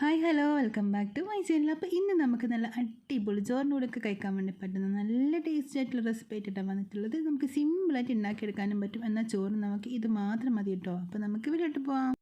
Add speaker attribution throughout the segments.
Speaker 1: Hi hello welcome back to my channel അപ്പോൾ ഇന്ന് നമുക്ക് നല്ല അടിപൊളി ചോറിനോടൊക്കെ കഴിക്കാൻ വേണ്ടി പറ്റുന്ന നല്ല ടേസ്റ്റ് ആയിട്ടുള്ള റെസിപ്പി ആയിട്ടാണ് വന്നിട്ടുള്ളത്. നമുക്ക് സിമ്പിളായിട്ട് ഉണ്ടാക്കിയെടുക്കാനും പറ്റും. എന്നാൽ ചോറ് നമുക്ക് ഇത് മാത്രം മതി കേട്ടോ. അപ്പോൾ നമുക്ക് ഇവരോട്ട് പോവാം.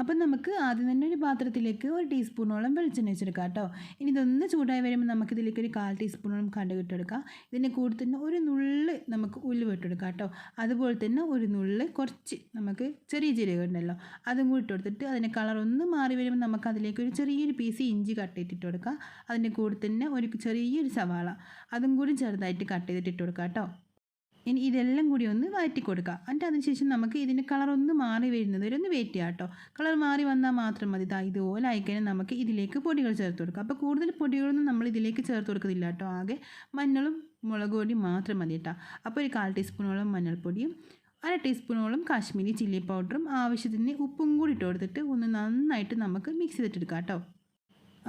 Speaker 1: അപ്പം നമുക്ക് ആദ്യം തന്നെ ഒരു പാത്രത്തിലേക്ക് ഒരു ടീസ്പൂണോളം വെളിച്ചെണ്ണ വെച്ചെടുക്കാം കേട്ടോ. ഇനി ഇതൊന്ന് ചൂടായി വരുമ്പോൾ നമുക്കിതിലേക്ക് ഒരു കാൽ ടീസ്പൂണോളം കടുക് ഇട്ടെടുക്കാം. ഇതിന്റെ കൂടെ തന്നെ ഒരു നുള്ള് നമുക്ക് ഉലുവ ഇട്ടെടുക്കാം കേട്ടോ. അതുപോലെ തന്നെ ഒരു നുള്ള് കുറച്ച് നമുക്ക് ചെറിയ ജീരകം ഉണ്ടല്ലോ അതും കൂടി ഇട്ടെടുത്തിട്ട് അതിന്റെ കളർ ഒന്ന് മാറി വരുമ്പോൾ നമുക്ക് അതിലേക്ക് ഒരു ചെറിയൊരു പീസ് ഇഞ്ചി കട്ട് ചെയ്തിട്ട് കൊടുക്കാം. അതിന്റെ കൂടെ തന്നെ ഒരു ചെറിയൊരു സവാള അതും കൂടി ചെറുതായിട്ട് കട്ട് ചെയ്തിട്ട് ഇട്ട് കൊടുക്കാം കേട്ടോ. ഇനി ഇതെല്ലാം കൂടി ഒന്ന് വഴറ്റി കൊടുക്കുക എന്നിട്ട് അതിനുശേഷം നമുക്ക് ഇതിന്റെ കളർ ഒന്ന് മാറി വരുന്നത് വരെ ഒന്ന് വെയിറ്റ് ചെയ്യാം കേട്ടോ കളർ മാറി വന്നാൽ മാത്രം മതി. ഇതാ ഇതുപോലെ ആയിക്കഴിഞ്ഞാൽ നമുക്ക് ഇതിലേക്ക് പൊടികൾ ചേർത്ത് കൊടുക്കുക അപ്പോൾ കൂടുതൽ പൊടികളൊന്നും നമ്മൾ ഇതിലേക്ക് ചേർത്ത് കൊടുക്കുന്നില്ല കേട്ടോ ആകെ മഞ്ഞളും മുളക് പൊടിയും മാത്രം മതി കേട്ടോ അപ്പോൾ ഒരു കാൽ ടീസ്പൂണോളം മഞ്ഞൾപ്പൊടിയും അര ടീസ്പൂണോളം കാശ്മീരി ചില്ലി പൗഡറും ആവശ്യത്തിന് ഉപ്പും കൂടി ഇട്ട് കൊടുത്തിട്ട് ഒന്ന് നന്നായിട്ട് നമുക്ക് മിക്സ് ചെയ്തിട്ടെടുക്കാം കേട്ടോ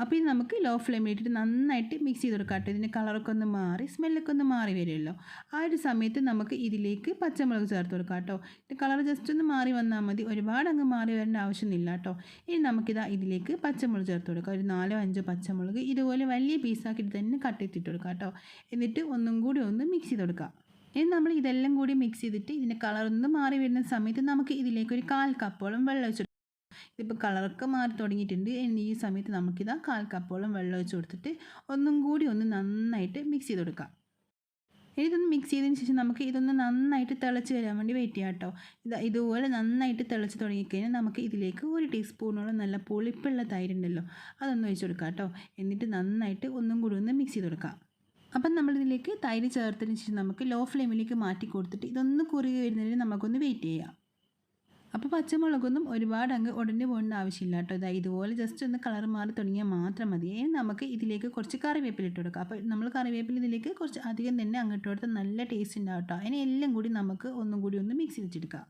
Speaker 1: അപ്പോൾ ഇത് നമുക്ക് ലോ ഫ്ലെയിമിൽ ഇട്ടിട്ട് നന്നായിട്ട് മിക്സ് ചെയ്ത് കൊടുക്കാം കേട്ടോ ഇതിന്റെ കളറൊക്കെ ഒന്ന് മാറി സ്മെല്ലൊക്കെ ഒന്ന് മാറി വരുമല്ലോ. ആ ഒരു സമയത്ത് നമുക്ക് ഇതിലേക്ക് പച്ചമുളക് ചേർത്ത് കൊടുക്കാം കേട്ടോ. ഇത് കളർ ജസ്റ്റ് ഒന്ന് മാറി വന്നാൽ മതി. ഒരുപാട് അങ്ങ് മാറി വരേണ്ട ആവശ്യമൊന്നുമില്ല കേട്ടോ. ഇനി നമുക്കിതാ ഇതിലേക്ക് പച്ചമുളക് ചേർത്ത് കൊടുക്കാം. ഒരു നാലോ അഞ്ചോ പച്ചമുളക് ഇതുപോലെ വലിയ പീസാക്കിയിട്ട് തന്നെ കട്ട് ചെയ്തിട്ട് കൊടുക്കാം കേട്ടോ. എന്നിട്ട് ഒന്നും കൂടി ഒന്ന് മിക്സ് ചെയ്ത് കൊടുക്കാം. ഇനി നമ്മൾ ഇതെല്ലാം കൂടി മിക്സ് ചെയ്തിട്ട് ഇതിന്റെ കളർ ഒന്ന് മാറി വരുന്ന സമയത്ത് നമുക്ക് ഇതിലേക്ക് ഒരു കാൽ കപ്പോളം വെള്ളം ഒഴിച്ചു ഇതിപ്പോൾ കളറൊക്കെ മാറി തുടങ്ങിയിട്ടുണ്ട്. ഇനി ഈ സമയത്ത് നമുക്കിതാ കാൽ കപ്പോളം വെള്ളം ഒഴിച്ച് കൊടുത്തിട്ട് ഒന്നും കൂടി ഒന്ന് നന്നായിട്ട് മിക്സ് ചെയ്ത് കൊടുക്കാം. ഇതൊന്ന് മിക്സ് ചെയ്തതിന് ശേഷം നമുക്ക് ഇതൊന്ന് നന്നായിട്ട് തിളച്ച് വരാൻ വേണ്ടി വെയിറ്റ് ചെയ്യാം കേട്ടോ. ഇത് ഇതുപോലെ നന്നായിട്ട് തിളച്ച് തുടങ്ങിക്കഴിഞ്ഞാൽ നമുക്ക് ഇതിലേക്ക് ഒരു ടീസ്പൂണോളം നല്ല പുളിപ്പുള്ള തൈരുണ്ടല്ലോ അതൊന്ന് ഒഴിച്ച് കൊടുക്കാം കേട്ടോ. എന്നിട്ട് നന്നായിട്ട് ഒന്നും കൂടി ഒന്ന് മിക്സ് ചെയ്ത് കൊടുക്കാം. അപ്പം നമ്മളിതിലേക്ക് തൈര് ചേർത്തതിന് ശേഷം നമുക്ക് ലോ ഫ്ലെയിമിലേക്ക് മാറ്റി കൊടുത്തിട്ട് ഇതൊന്ന് കുറുകി വരുന്നതിന് നമുക്കൊന്ന് വെയിറ്റ് ചെയ്യാം. അപ്പോൾ പച്ചമുളകൊന്നും ഒരുപാട് അങ്ങ് ഉടനെ പോകേണ്ട ആവശ്യമില്ല കേട്ടോ. ഇതാ ഇതുപോലെ ജസ്റ്റ് ഒന്ന് കളർ മാറി തുടങ്ങിയാൽ മാത്രം മതി. നമുക്ക് ഇതിലേക്ക് കുറച്ച് കറിവേപ്പില ഇട്ട് കൊടുക്കാം. അപ്പോൾ നമ്മൾ കറിവേപ്പില ഇതിലേക്ക് കുറച്ച് അധികം തന്നെ അങ്ങോട്ട് കൊടുത്താൽ നല്ല ടേസ്റ്റ് ഉണ്ടാവും കേട്ടോ. അതിനെ എല്ലാം കൂടി നമുക്ക് ഒന്നും കൂടി ഒന്ന് മിക്സ് ചെയ്തിട്ടെടുക്കാം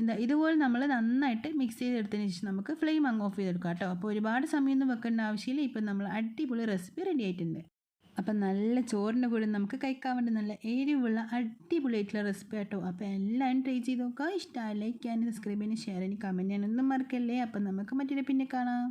Speaker 1: എന്താ ഇതുപോലെ നമ്മൾ നന്നായിട്ട് മിക്സ് ചെയ്തെടുത്തതിന് ശേഷം നമുക്ക് ഫ്ലെയിം അങ്ങ് ഓഫ് ചെയ്തെടുക്കാം കേട്ടോ. അപ്പോൾ ഒരുപാട് സമയമൊന്നും വെക്കേണ്ട ആവശ്യമില്ല. ഇപ്പം നമ്മൾ അടിപൊളി റെസിപ്പി റെഡി ആയിട്ടുണ്ട്. അപ്പം നല്ല ചോറിന്റെ കൂടെ നമുക്ക് കഴിക്കാൻ വേണ്ടി നല്ല എരിവുള്ള അടിപൊളിയായിട്ടുള്ള റെസിപ്പി കേട്ടോ അപ്പോൾ എല്ലാവരും ട്രൈ ചെയ്ത് നോക്കുക. ഇഷ്ടമായി ലൈക്ക് ചെയ്യാനും സബ്സ്ക്രൈബ് ചെയ്യാനും ഷെയർ ചെയ്യാനും കമന്റ് ചെയ്യാനൊന്നും മറക്കല്ലേ. അപ്പം നമുക്ക് മറ്റൊരു പിന്നെ കാണാം.